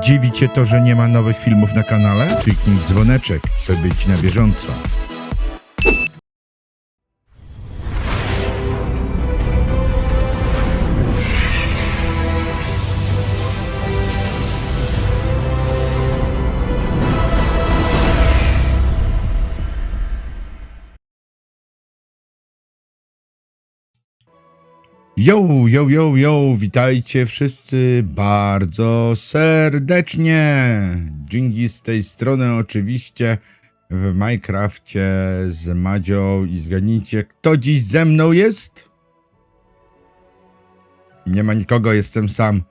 Dziwi cię to, że nie ma nowych filmów na kanale? Kliknij w dzwoneczek, by być na bieżąco. Yo, yo, yo, yo, witajcie wszyscy bardzo serdecznie. Dżingi z tej strony oczywiście w Minecrafcie z Madzią i zgadnijcie, kto dziś ze mną jest? Nie ma nikogo, jestem sam.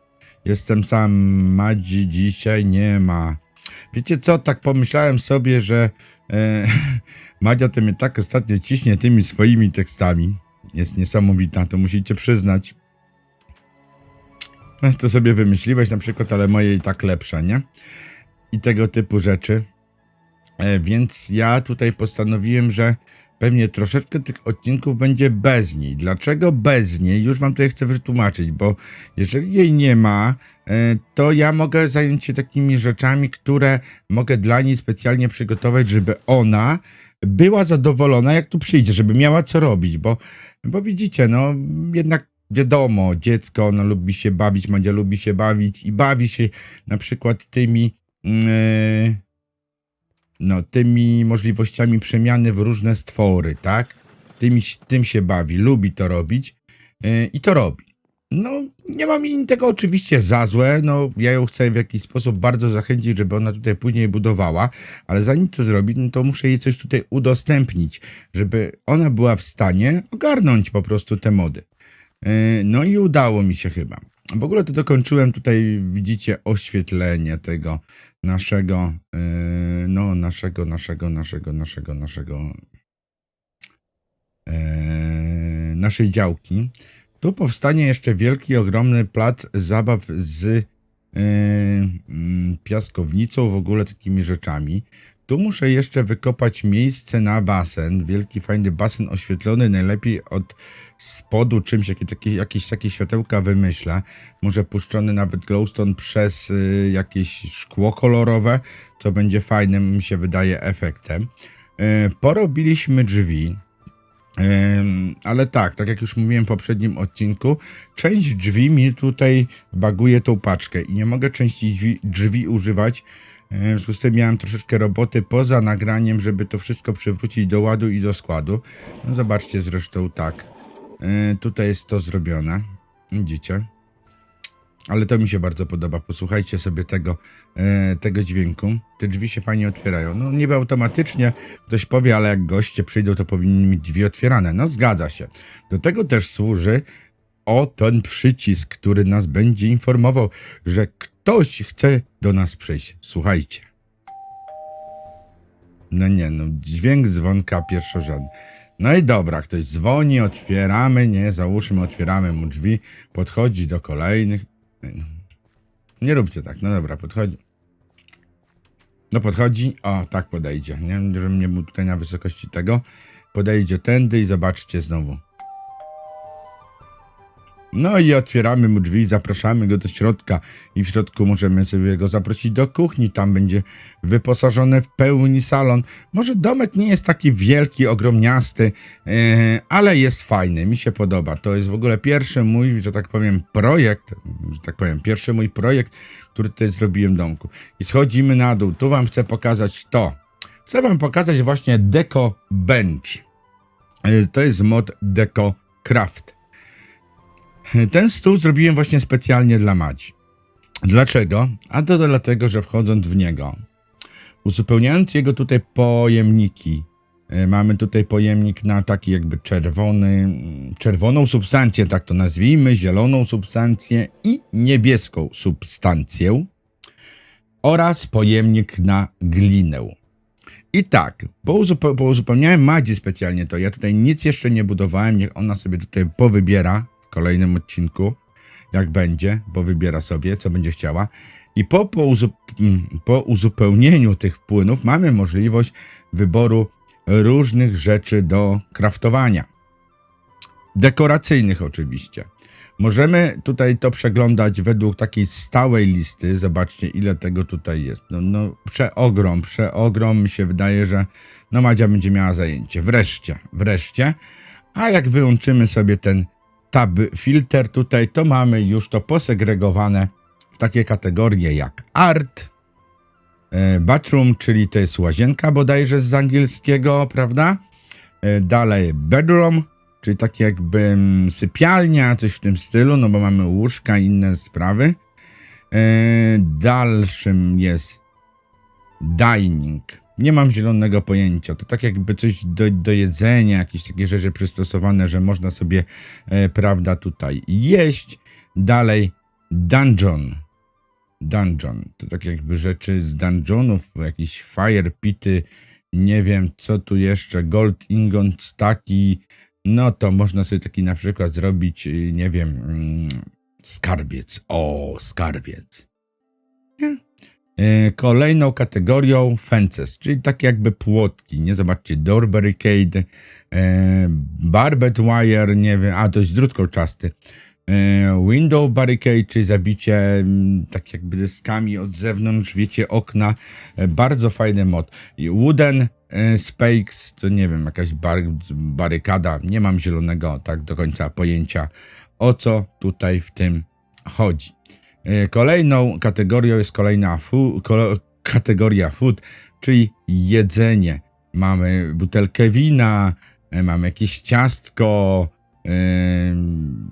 Jestem sam, Madzi dzisiaj nie ma. Wiecie co, tak pomyślałem sobie, że e, Madzia to mnie tak ostatnio ciśnie tymi swoimi tekstami jest niesamowita, to musicie przyznać. No, To sobie wymyśliłeś na przykład, ale moje i tak lepsze, nie? I tego typu rzeczy. E, więc ja tutaj postanowiłem, że pewnie troszeczkę tych odcinków będzie bez niej. Dlaczego bez niej? Już wam tutaj chcę wytłumaczyć, bo jeżeli jej nie ma, e, to ja mogę zająć się takimi rzeczami, które mogę dla niej specjalnie przygotować, żeby ona była zadowolona, jak tu przyjdzie, żeby miała co robić, bo, bo widzicie, no jednak wiadomo, dziecko, ono lubi się bawić, Madzia lubi się bawić i bawi się na przykład tymi yy, no, tymi możliwościami przemiany w różne stwory, tak? Tymi, tym się bawi, lubi to robić yy, i to robi. No, nie mam jej tego oczywiście za złe, no ja ją chcę w jakiś sposób bardzo zachęcić, żeby ona tutaj później budowała, ale zanim to zrobić, no to muszę jej coś tutaj udostępnić, żeby ona była w stanie ogarnąć po prostu te mody. Yy, No i udało mi się chyba. W ogóle to dokończyłem tutaj, widzicie, oświetlenie tego naszego, yy, no naszego, naszego, naszego, naszego, naszego, yy, naszej działki. Tu powstanie jeszcze wielki, ogromny plac zabaw z yy, piaskownicą, w ogóle takimi rzeczami. Tu muszę jeszcze wykopać miejsce na basen. Wielki, fajny basen oświetlony, najlepiej od spodu czymś, jakie, takie, jakieś takie światełka wymyślę. Może puszczony nawet glowstone przez y, jakieś szkło kolorowe, co będzie fajnym, mi się wydaje, efektem. Y, porobiliśmy drzwi. Ale tak, tak jak już mówiłem w poprzednim odcinku, część drzwi mi tutaj baguje tą paczkę i nie mogę części drzwi, drzwi używać. W związku z tym miałem troszeczkę roboty poza nagraniem, żeby to wszystko przywrócić do ładu i do składu. No zobaczcie zresztą tak. Yy, tutaj jest to zrobione. Widzicie? Ale to mi się bardzo podoba. Posłuchajcie sobie tego, e, tego dźwięku. Te drzwi się fajnie otwierają. No niby automatycznie ktoś powie, ale jak goście przyjdą, to powinni mieć drzwi otwierane. No zgadza się. Do tego też służy o ten przycisk, który nas będzie informował, że ktoś chce do nas przyjść. Słuchajcie. No nie, no dźwięk dzwonka pierwszorzędny. No i dobra, ktoś dzwoni, otwieramy, nie, załóżmy, otwieramy mu drzwi, podchodzi do kolejnych. Nie róbcie tak, no dobra, podchodzi. No podchodzi, o tak podejdzie, nie, żebym nie był tutaj na wysokości tego. Podejdzie tędy i zobaczcie znowu. No i otwieramy mu drzwi, zapraszamy go do środka i w środku możemy sobie go zaprosić do kuchni, tam będzie wyposażony w pełni salon. Może domek nie jest taki wielki, ogromniasty, yy, ale jest fajny, mi się podoba. To jest w ogóle pierwszy mój, że tak powiem, projekt, że tak powiem, pierwszy mój projekt, który tutaj zrobiłem domku. I schodzimy na dół, tu wam chcę pokazać to. Chcę wam pokazać właśnie Deco Bench. Yy, To jest mod Deco Craft. Ten stół zrobiłem właśnie specjalnie dla Madzi. Dlaczego? A to dlatego, że wchodząc w niego, uzupełniając jego tutaj pojemniki, e, mamy tutaj pojemnik na taki jakby czerwony, mm, czerwoną substancję, tak to nazwijmy, zieloną substancję i niebieską substancję oraz pojemnik na glinę. I tak, pouzupe- pouzupełniałem Madzi specjalnie to. Ja tutaj nic jeszcze nie budowałem, niech ona sobie tutaj powybiera kolejnym odcinku, jak będzie, bo wybiera sobie, co będzie chciała. I po, po, po uzupełnieniu tych płynów mamy możliwość wyboru różnych rzeczy do kraftowania. Dekoracyjnych oczywiście. Możemy tutaj to przeglądać według takiej stałej listy. Zobaczcie, ile tego tutaj jest. No, no przeogrom, przeogrom. Mi się wydaje, że no Madzia będzie miała zajęcie. Wreszcie, wreszcie. A jak wyłączymy sobie ten tab filter tutaj, to mamy już to posegregowane w takie kategorie jak art, e, bathroom, czyli to jest łazienka bodajże z angielskiego, prawda? E, Dalej bedroom, czyli takie jakby mm, sypialnia, coś w tym stylu, no bo mamy łóżka i inne sprawy. E, Dalszym jest dining. Nie mam zielonego pojęcia. To tak jakby coś do, do jedzenia, jakieś takie rzeczy przystosowane, że można sobie, e, prawda, tutaj jeść. Dalej dungeon. Dungeon. To tak jakby rzeczy z dungeonów, jakieś fire pity, nie wiem co tu jeszcze, gold ingot, staki. No to można sobie taki na przykład zrobić, y, nie wiem, mm, skarbiec. O, skarbiec. Nie? E, Kolejną kategorią fences, czyli takie jakby płotki, nie? Zobaczcie, door barricade, e, barbed wire, nie wiem, a to jest drut kolczasty. E, window barricade, czyli zabicie tak jakby deskami od zewnątrz, wiecie, okna. Bardzo fajny mod. Wooden spakes, to nie wiem, jakaś bar, barykada, nie mam zielonego tak do końca pojęcia, o co tutaj w tym chodzi. E, Kolejną kategorią jest kolejna fu, kategoria food, czyli jedzenie. Mamy butelkę wina, e, mamy jakieś ciastko, em,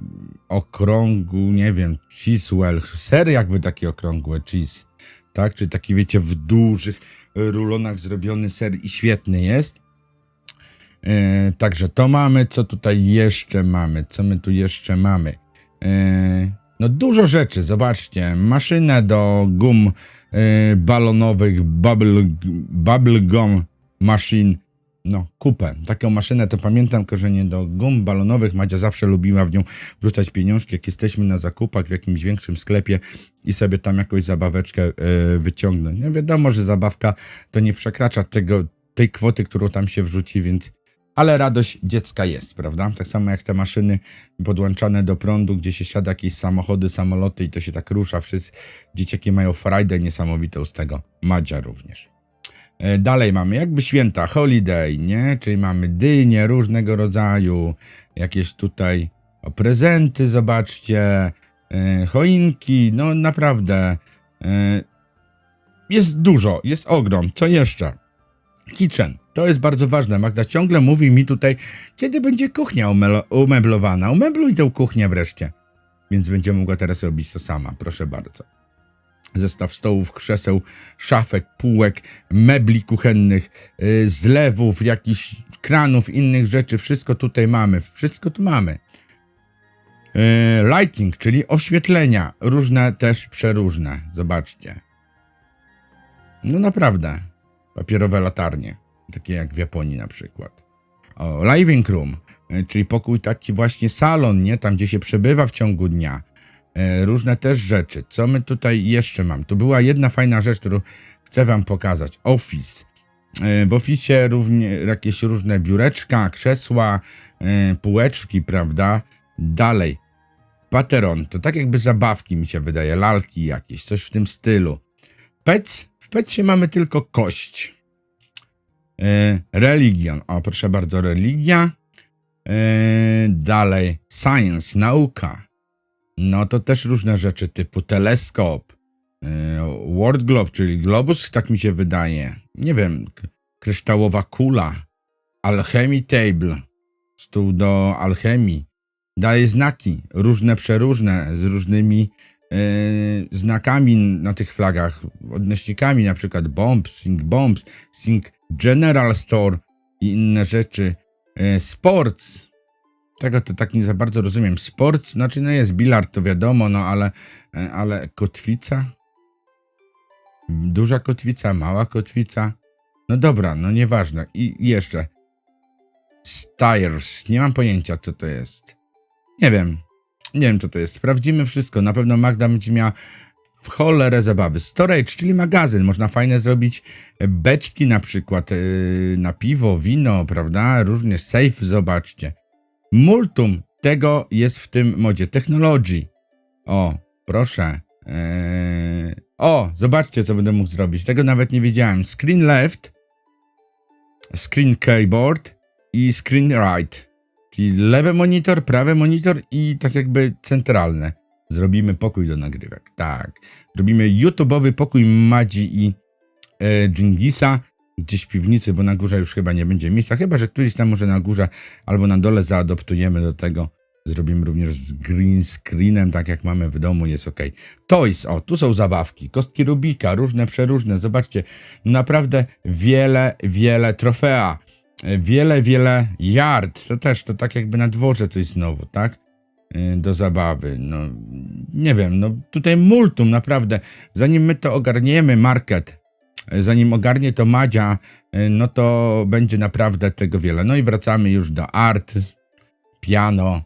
okrągły, nie wiem, cheese well, ser jakby taki okrągły, cheese, tak? Czyli taki, wiecie, w dużych rulonach zrobiony ser i świetny jest. E, także to mamy, co tutaj jeszcze mamy, co my tu jeszcze mamy. E, no dużo rzeczy, zobaczcie, maszynę do gum e, balonowych, bubble, bubble gum machine, no kupę. Taką maszynę to pamiętam, że nie do gum balonowych, Madzia zawsze lubiła w nią wrzucać pieniążki, jak jesteśmy na zakupach w jakimś większym sklepie i sobie tam jakąś zabaweczkę e, wyciągnąć. No wiadomo, że zabawka to nie przekracza tego, tej kwoty, którą tam się wrzuci, więc ale radość dziecka jest, prawda? Tak samo jak te maszyny podłączane do prądu, gdzie się siada jakieś samochody, samoloty i to się tak rusza. Wszyscy dzieciaki mają frajdę niesamowitą z tego. Madzia również. E, Dalej mamy jakby święta, holiday, nie? Czyli mamy dynie różnego rodzaju, jakieś tutaj o, prezenty, zobaczcie, e, choinki, no naprawdę e, jest dużo, jest ogrom. Co jeszcze? Kitchen. To jest bardzo ważne. Magda ciągle mówi mi tutaj, kiedy będzie kuchnia umeblowana. Umebluj tę kuchnię wreszcie. Więc będzie mogła teraz robić to sama. Proszę bardzo. Zestaw stołów, krzeseł, szafek, półek, mebli kuchennych, yy, zlewów, jakichś kranów, innych rzeczy. Wszystko tutaj mamy. Wszystko tu mamy. Yy, lighting, czyli oświetlenia. Różne też przeróżne. Zobaczcie. No naprawdę. Papierowe latarnie. Takie jak w Japonii na przykład. O, living room, e, czyli pokój taki właśnie salon, nie? Tam, gdzie się przebywa w ciągu dnia. E, różne też rzeczy. Co my tutaj jeszcze mam? Tu była jedna fajna rzecz, którą chcę wam pokazać. Office. W oficie równie jakieś różne biureczka, krzesła, e, półeczki, prawda? Dalej. Pateron. To tak jakby zabawki mi się wydaje. Lalki jakieś, coś w tym stylu. Pec. W pecie mamy tylko kość. E, Religion. O, proszę bardzo, religia. E, Dalej, science, nauka. No to też różne rzeczy typu teleskop, e, world globe, czyli globus, tak mi się wydaje. Nie wiem, kryształowa kula, alchemy table, stół do alchemii. Daje znaki, różne, przeróżne, z różnymi e, znakami na tych flagach, odnośnikami, na przykład bomb, sync bombs, sync general store i inne rzeczy. E, sports, tego to tak nie za bardzo rozumiem. Sports, znaczy no jest bilard, to wiadomo, no ale, e, ale kotwica? Duża kotwica, mała kotwica? No dobra, no nieważne. I jeszcze. Stires, nie mam pojęcia co to jest. Nie wiem, nie wiem co to jest. Sprawdzimy wszystko. Na pewno Magda będzie miała w cholerę zabawy. Storage, czyli magazyn. Można fajne zrobić beczki na przykład yy, na piwo, wino, prawda? Różnie safe, zobaczcie. Multum, tego jest w tym modzie. Technology. O, proszę. Eee, o, zobaczcie, co będę mógł zrobić. Tego nawet nie wiedziałem. Screen left, screen keyboard i screen right. Czyli lewy monitor, prawy monitor i tak jakby centralne. Zrobimy pokój do nagrywek. Tak. Zrobimy YouTube'owy pokój Madzi i e, Dżingisa gdzieś w piwnicy, bo na górze już chyba nie będzie miejsca. Chyba, że któryś tam może na górze albo na dole zaadoptujemy do tego. Zrobimy również z green screenem, tak jak mamy w domu, jest ok. Toys, o, tu są zabawki, kostki Rubika, różne, przeróżne. Zobaczcie, naprawdę wiele, wiele trofea. E, Wiele, wiele yard. To też, to tak jakby na dworze coś znowu, tak? Y, Do zabawy. No, nie wiem, no tutaj multum, naprawdę. Zanim my to ogarniemy, market, y, zanim ogarnie to Madzia, y, no to będzie naprawdę tego wiele. No i wracamy już do art, piano,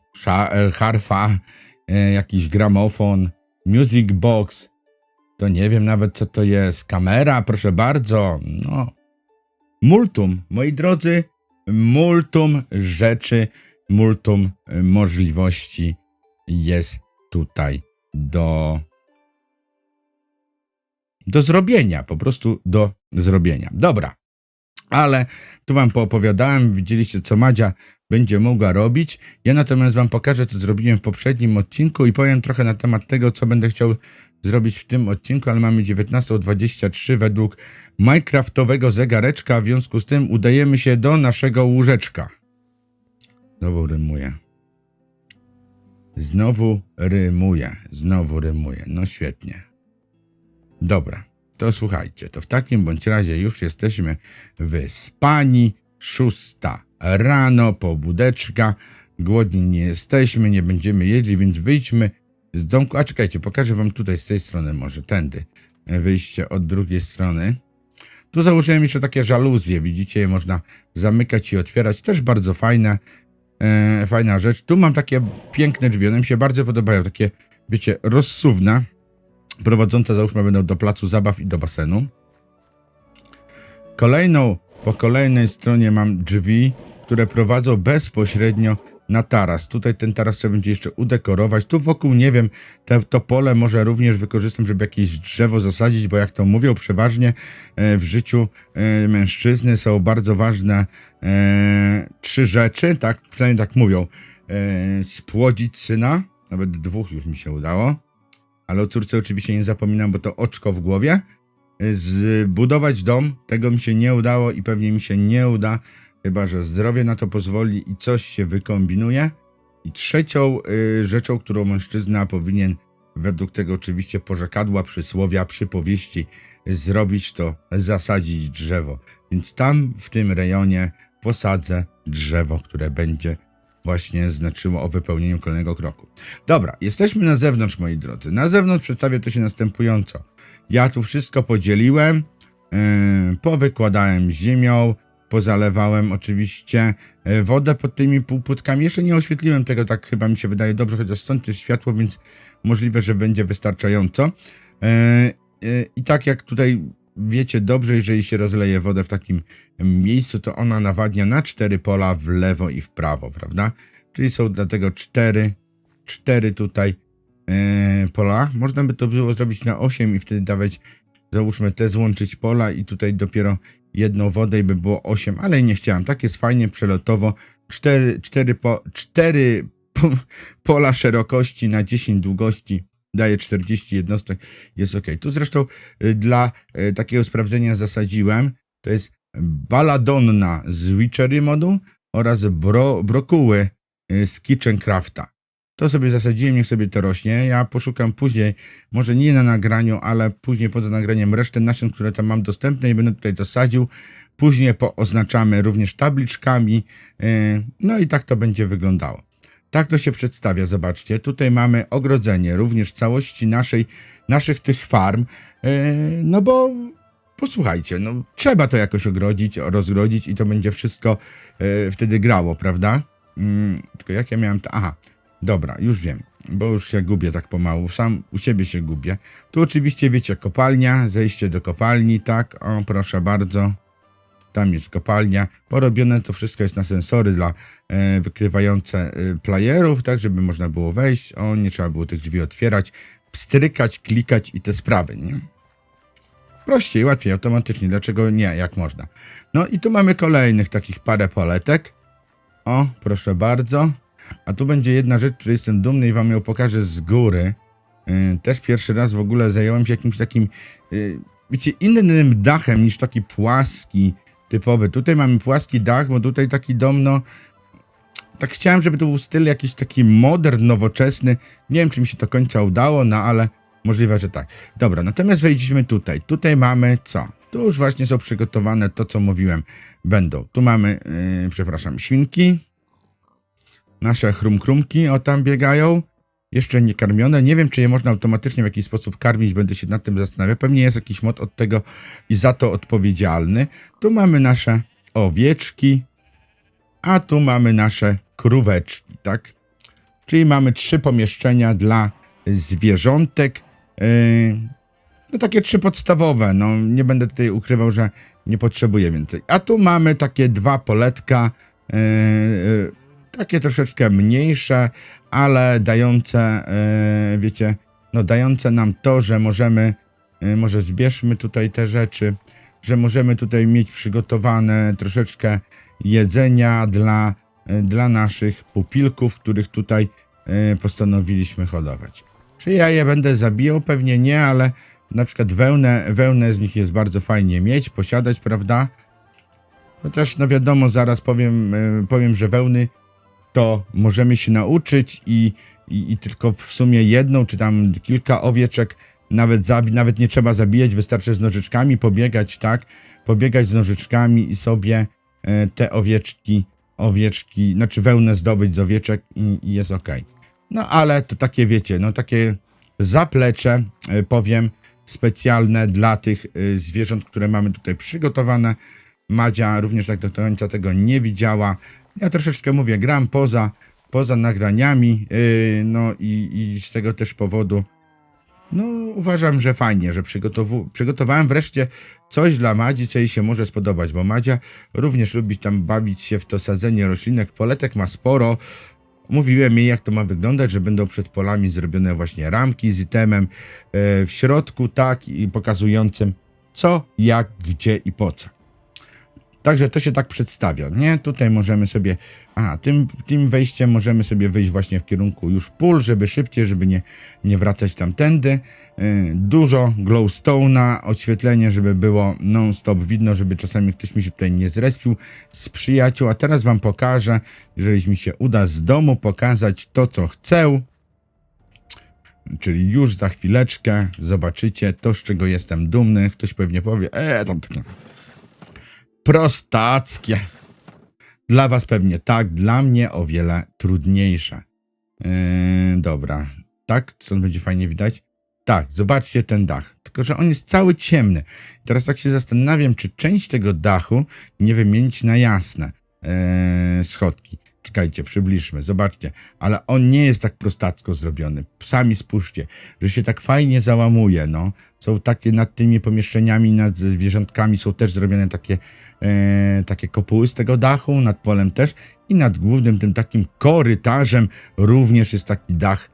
harfa, jakiś gramofon, music box. To nie wiem nawet co to jest. Kamera, proszę bardzo. No, multum, moi drodzy, multum rzeczy, multum y, możliwości jest tutaj do do zrobienia, po prostu do zrobienia. Dobra, ale tu wam poopowiadałem, widzieliście co Madzia będzie mogła robić. Ja natomiast wam pokażę, co zrobiłem w poprzednim odcinku i powiem trochę na temat tego, co będę chciał zrobić w tym odcinku, ale mamy 19.23 według Minecraftowego zegareczka, w związku z tym udajemy się do naszego łóżeczka. Znowu rymuje. Znowu rymuje, znowu rymuje. No świetnie. Dobra, to słuchajcie, to w takim bądź razie już jesteśmy wyspani. Szósta rano, pobudeczka. Głodni nie jesteśmy, nie będziemy jedli, więc wyjdźmy z domku. A czekajcie, pokażę wam tutaj z tej strony może, tędy. Wyjście od drugiej strony. Tu założyłem jeszcze takie żaluzje, widzicie, je można zamykać i otwierać. Też bardzo fajne, e, fajna rzecz. Tu mam takie piękne drzwi, one mi się bardzo podobają, takie, wiecie, rozsuwne, prowadzące załóżmy będą do placu zabaw i do basenu. Kolejną, po kolejnej stronie mam drzwi, które prowadzą bezpośrednio na taras. Tutaj ten taras trzeba będzie jeszcze udekorować. Tu wokół, nie wiem, te, to pole może również wykorzystam, żeby jakieś drzewo zasadzić, bo jak to mówią, przeważnie e, w życiu e, mężczyzny są bardzo ważne e, trzy rzeczy, tak, przynajmniej tak mówią. Spłodzić syna, nawet dwóch już mi się udało, ale o córce oczywiście nie zapominam, bo to oczko w głowie. Zbudować dom, tego mi się nie udało i pewnie mi się nie uda, chyba że zdrowie na to pozwoli i coś się wykombinuje. I trzecią y, rzeczą, którą mężczyzna powinien, według tego oczywiście porzekadła, przysłowia, przypowieści, zrobić, to zasadzić drzewo. Więc tam w tym rejonie posadzę drzewo, które będzie właśnie znaczyło o wypełnieniu kolejnego kroku. Dobra, jesteśmy na zewnątrz, moi drodzy. Na zewnątrz przedstawię to się następująco. Ja tu wszystko podzieliłem, yy, powykładałem ziemią, pozalewałem oczywiście e, wodę pod tymi półpłytkami. Jeszcze nie oświetliłem tego, tak chyba mi się wydaje dobrze, chociaż stąd jest światło, więc możliwe, że będzie wystarczająco. E, e, I tak jak tutaj wiecie dobrze, jeżeli się rozleje wodę w takim miejscu, to ona nawadnia na cztery pola w lewo i w prawo, prawda? Czyli są dlatego cztery, cztery tutaj pola. Można by to było zrobić na 8 i wtedy dawać, załóżmy te złączyć pola i tutaj dopiero jedną wodę i by było 8, ale nie chciałem. Tak jest fajnie przelotowo. 4, 4, po, 4 po, pola szerokości na 10 długości daje 40 jednostek, jest ok. Tu zresztą y, dla y, takiego sprawdzenia zasadziłem, to jest baladonna z Witchery modu oraz bro, brokuły y, z Kitchen Crafta. To sobie zasadziłem, niech sobie to rośnie. Ja poszukam później, może nie na nagraniu, ale później poza nagraniem resztę nasion, które tam mam dostępne i będę tutaj dosadził. Później pooznaczamy również tabliczkami. yy, No i tak to będzie wyglądało. Tak to się przedstawia, zobaczcie. Tutaj mamy ogrodzenie również całości naszej, naszych tych farm. yy, No bo posłuchajcie, no trzeba to jakoś ogrodzić, rozgrodzić i to będzie wszystko yy, wtedy grało, prawda? Mm, Tylko jak ja miałem to... Aha, Dobra, już wiem, bo już się gubię tak pomału, sam u siebie się gubię. Tu oczywiście wiecie, kopalnia, zejście do kopalni, tak, o proszę bardzo. tam jest kopalnia. Porobione to wszystko jest na sensory dla e, wykrywające e, playerów, tak żeby można było wejść. O, nie trzeba było tych drzwi otwierać, pstrykać, klikać i te sprawy, nie? Prościej, łatwiej, automatycznie. Dlaczego nie, jak można? No i tu mamy kolejnych takich parę poletek. O, proszę bardzo. A tu będzie jedna rzecz, której jestem dumny i wam ją pokażę z góry. Yy, też pierwszy raz w ogóle zająłem się jakimś takim, yy, wiecie, innym dachem niż taki płaski, typowy. Tutaj mamy płaski dach, bo tutaj taki dom, no, tak chciałem, żeby to był styl jakiś taki modern, nowoczesny. Nie wiem, czy mi się to końca udało, no ale możliwe, że tak. Dobra, natomiast wejdziemy tutaj. Tutaj mamy co? Tu już właśnie są przygotowane to, co mówiłem, będą. Tu mamy, yy, przepraszam, świnki. Nasze chrumkrumki, o tam biegają. Jeszcze nie karmione. Nie wiem, czy je można automatycznie w jakiś sposób karmić. Będę się nad tym zastanawiał. Pewnie jest jakiś mod od tego i za to odpowiedzialny. Tu mamy nasze owieczki, a tu mamy nasze króweczki, tak? Czyli mamy trzy pomieszczenia dla zwierzątek. Yy, no takie trzy podstawowe. No nie będę tutaj ukrywał, że nie potrzebuję więcej. A tu mamy takie dwa poletka. Yy, takie troszeczkę mniejsze, ale dające, yy, wiecie, no dające nam to, że możemy, yy, może zbierzmy tutaj te rzeczy, że możemy tutaj mieć przygotowane troszeczkę jedzenia dla, yy, dla naszych pupilków, których tutaj yy, postanowiliśmy hodować. Czy ja je będę zabijał? Pewnie nie, ale na przykład wełnę, wełnę z nich jest bardzo fajnie mieć, posiadać, prawda? Chociaż, no wiadomo, zaraz powiem, yy, powiem że wełny to możemy się nauczyć i, i, i tylko w sumie jedną czy tam kilka owieczek nawet zabi nawet nie trzeba zabijać, wystarczy z nożyczkami pobiegać, tak? Pobiegać z nożyczkami i sobie e, te owieczki, owieczki, znaczy wełnę zdobyć z owieczek i, i jest ok. No ale to takie wiecie, no takie zaplecze, e, powiem, specjalne dla tych e, zwierząt, które mamy tutaj przygotowane. Madzia również tak do końca tego nie widziała. Ja troszeczkę mówię, gram poza, poza nagraniami, yy, no i, i z tego też powodu, no uważam, że fajnie, że przygotowałem wreszcie coś dla Madzi, co jej się może spodobać, bo Madzia również lubi tam bawić się w to sadzenie roślinek, poletek ma sporo. Mówiłem jej, jak to ma wyglądać, że będą przed polami zrobione właśnie ramki z itemem yy, w środku, tak, i pokazującym co, jak, gdzie i po co. Także to się tak przedstawia, nie? Tutaj możemy sobie, a tym, tym wejściem możemy sobie wyjść właśnie w kierunku już pól, żeby szybciej, żeby nie, nie wracać tamtędy. Yy, dużo glowstone'a, oświetlenie, żeby było non-stop widno, żeby czasami ktoś mi się tutaj nie zrespił z przyjaciół. A teraz wam pokażę, jeżeli mi się uda z domu pokazać to, co chcę. Czyli już za chwileczkę zobaczycie to, z czego jestem dumny. Ktoś pewnie powie, eee, tam takie prostackie. Dla was pewnie tak, dla mnie o wiele trudniejsze. Yy, dobra, tak? Stąd będzie fajnie widać? Tak, zobaczcie ten dach. Tylko, że on jest cały ciemny. Teraz tak się zastanawiam, czy część tego dachu nie wymienić na jasne yy, schodki. Czekajcie, przybliżmy, zobaczcie. Ale on nie jest tak prostacko zrobiony. Sami spójrzcie, że się tak fajnie załamuje, no. Są takie nad tymi pomieszczeniami, nad zwierzątkami są też zrobione takie, e, takie kopuły z tego dachu, nad polem też i nad głównym tym takim korytarzem również jest taki dach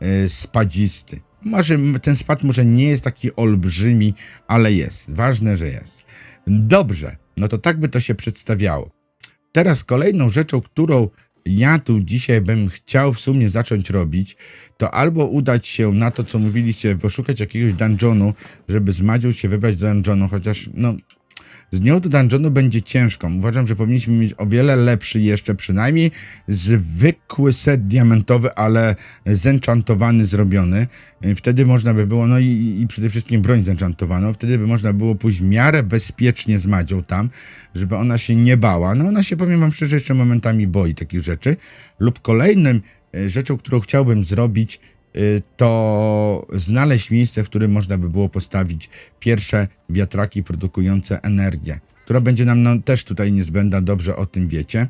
e, spadzisty. Może ten spad może nie jest taki olbrzymi, ale jest. Ważne, że jest. Dobrze, no to tak by to się przedstawiało. Teraz kolejną rzeczą, którą ja tu dzisiaj bym chciał w sumie zacząć robić, to albo udać się na to, co mówiliście, poszukać jakiegoś dungeonu, żeby z Madzią się wybrać do dungeonu, chociaż no z nią do dungeonu będzie ciężko. Uważam, że powinniśmy mieć o wiele lepszy jeszcze przynajmniej zwykły set diamentowy, ale zenchantowany zrobiony. Wtedy można by było, no i, i przede wszystkim broń zenchantowaną, wtedy by można było pójść w miarę bezpiecznie z Madzią tam, żeby ona się nie bała. No ona się, powiem wam szczerze, jeszcze momentami boi takich rzeczy. Lub kolejnym e, rzeczą, którą chciałbym zrobić, y, to znaleźć miejsce, w którym można by było postawić pierwsze wiatraki produkujące energię, która będzie nam no, też tutaj niezbędna, dobrze o tym wiecie.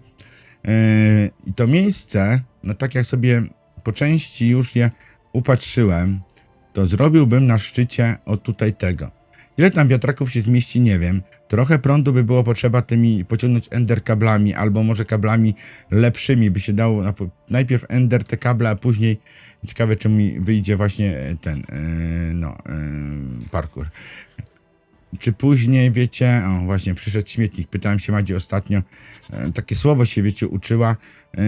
Yy, I to miejsce, no tak jak sobie po części już je upatrzyłem, to zrobiłbym na szczycie o tutaj tego. Ile tam wiatraków się zmieści, nie wiem. Trochę prądu by było potrzeba tymi pociągnąć ender kablami, albo może kablami lepszymi by się dało. Najpierw ender te kable, a później ciekawe, czy mi wyjdzie właśnie ten, yy, no, yy, parkour. Czy później, wiecie, o właśnie, przyszedł śmietnik. Pytałem się Madzi ostatnio, e, takie słowo się, wiecie, uczyła e,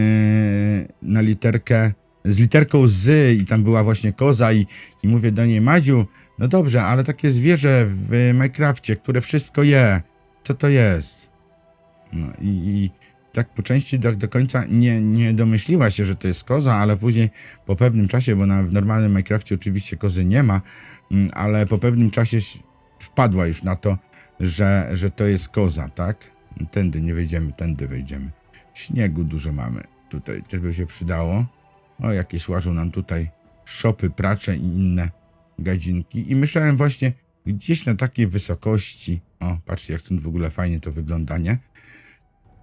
na literkę, z literką z i tam była właśnie koza i, i mówię do niej, Madziu, no dobrze, ale takie zwierzę w Minecrafcie, które wszystko je, co to jest? No i, i tak po części do, do końca nie, nie domyśliła się, że to jest koza, ale później po pewnym czasie, bo na, w normalnym Minecrafcie oczywiście kozy nie ma, mm, ale po pewnym czasie wpadła już na to, że, że to jest koza, tak? Tędy nie wejdziemy, tędy wejdziemy. Śniegu dużo mamy. Tutaj też by się przydało. O, jakieś łażą nam tutaj szopy, pracze i inne gadzinki. I myślałem właśnie gdzieś na takiej wysokości. O, patrzcie, jak stąd w ogóle fajnie to wygląda, nie?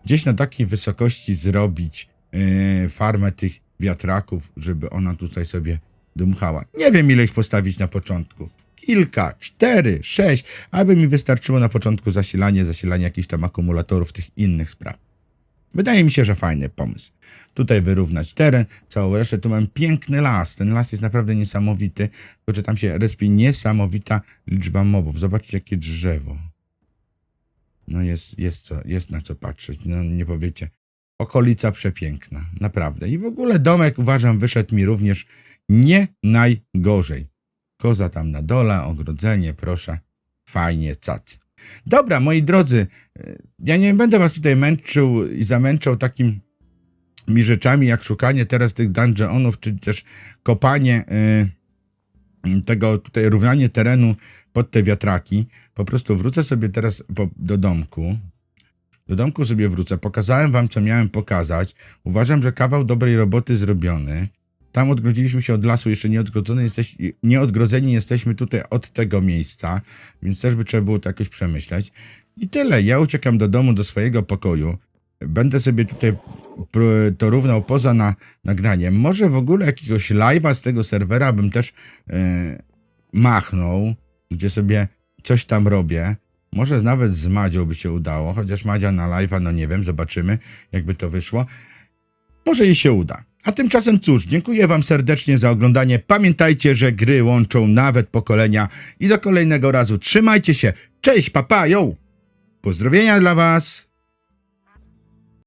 Gdzieś na takiej wysokości zrobić yy, farmę tych wiatraków, żeby ona tutaj sobie dmuchała. Nie wiem, ile ich postawić na początku. Kilka, cztery, sześć, aby mi wystarczyło na początku zasilanie, zasilanie jakichś tam akumulatorów, tych innych spraw. Wydaje mi się, że fajny pomysł. Tutaj wyrównać teren, całą resztę. Tu mam piękny las. Ten las jest naprawdę niesamowity. Tylko, że tam się respi niesamowita liczba mobów. Zobaczcie, jakie drzewo. No jest, jest, co, jest na co patrzeć. No nie powiecie. Okolica przepiękna. Naprawdę. I w ogóle domek, uważam, wyszedł mi również nie najgorzej. Koza tam na dole, ogrodzenie, proszę. Fajnie, cacy. Dobra, moi drodzy, y, ja nie będę was tutaj męczył i zamęczał takimi rzeczami, jak szukanie teraz tych dungeonów, czy też kopanie y, tego tutaj, równanie terenu pod te wiatraki. Po prostu wrócę sobie teraz do domku. Do domku sobie wrócę. Pokazałem wam, co miałem pokazać. Uważam, że kawał dobrej roboty zrobiony. Tam odgrodziliśmy się od lasu, jeszcze nie, odgrodzony jesteś, nie odgrodzeni jesteśmy tutaj od tego miejsca, więc też by trzeba było to jakoś przemyśleć. I tyle. Ja uciekam do domu, do swojego pokoju. Będę sobie tutaj to równał poza na, nagraniem. Może w ogóle jakiegoś live'a z tego serwera bym też e, machnął, gdzie sobie coś tam robię. Może nawet z Madzią by się udało, chociaż Madzia na live'a, no nie wiem, zobaczymy, jakby to wyszło. Może jej się uda. A tymczasem cóż, dziękuję Wam serdecznie za oglądanie. Pamiętajcie, że gry łączą nawet pokolenia. I do kolejnego razu trzymajcie się. Cześć, papa, yo! Pozdrowienia dla Was!